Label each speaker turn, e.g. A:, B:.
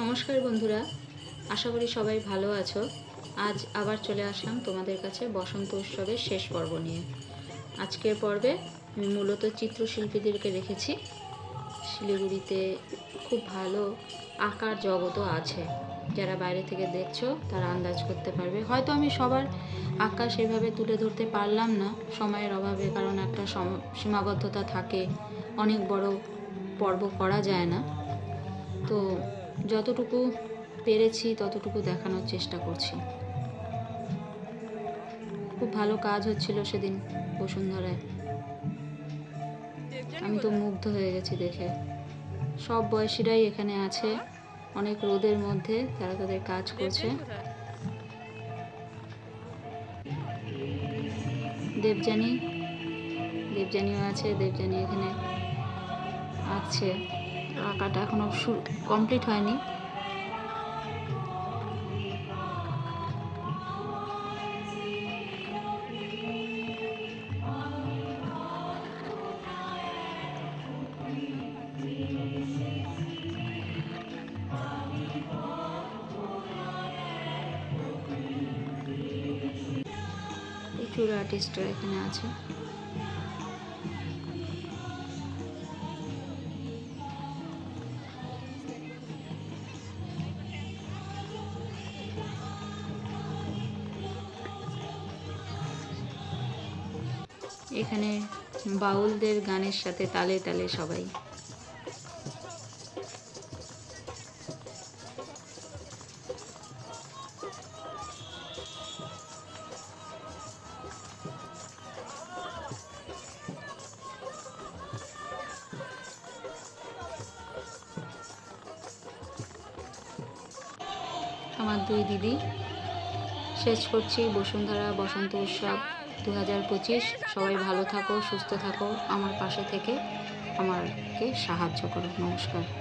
A: নমস্কার বন্ধুরা, আশা করি সবাই ভালো আছো। আজ আবার চলে আসলাম তোমাদের কাছে বসন্ত উৎসবের শেষ পর্ব নিয়ে। আজকের পর্বে আমি মূলত চিত্রশিল্পীদেরকে রেখেছি শিলিগুড়িতে খুব ভালো আঁকার জগতও আছে। যারা বাইরে থেকে দেখছ, তারা আন্দাজ করতে পারবে। হয়তো আমি সবার আঁকা সেভাবে তুলে ধরতে পারলাম না সময়ের অভাবে, কারণ একটা সম- সীমাবদ্ধতা থাকে। অনেক বড় পর্ব করা যায় না। তো যতটুকু পেরেছি, ততটুকু দেখানোর চেষ্টা করছি। খুব ভালো কাজ হচ্ছিল সেদিন বসুন্ধরায়। আমি তো মুগ্ধ হয়ে গেছি দেখে। সব বয়সীরাই এখানে আছে, অনেক রোদের মধ্যে তারা তাদের কাজ করছে। দেবযানী, দেবযানীও আছে, দেবযানী এখানে আঁকছে আঁকাটা এখনও কমপ্লিট হয়নি। প্রচুর আর্টিস্টরা এখানে আছে। এখানে বাউলদের গানের সাথে তালে তালে সবাই। আমার দুই দিদি। শেষ করছি বসুন্ধরা বসন্ত উৎসব। দু হাজার পঁচিশ। সবাই ভালো থাকো, সুস্থ থাকো। আমার পাশে থেকে আমাকে সাহায্য করো। নমস্কার।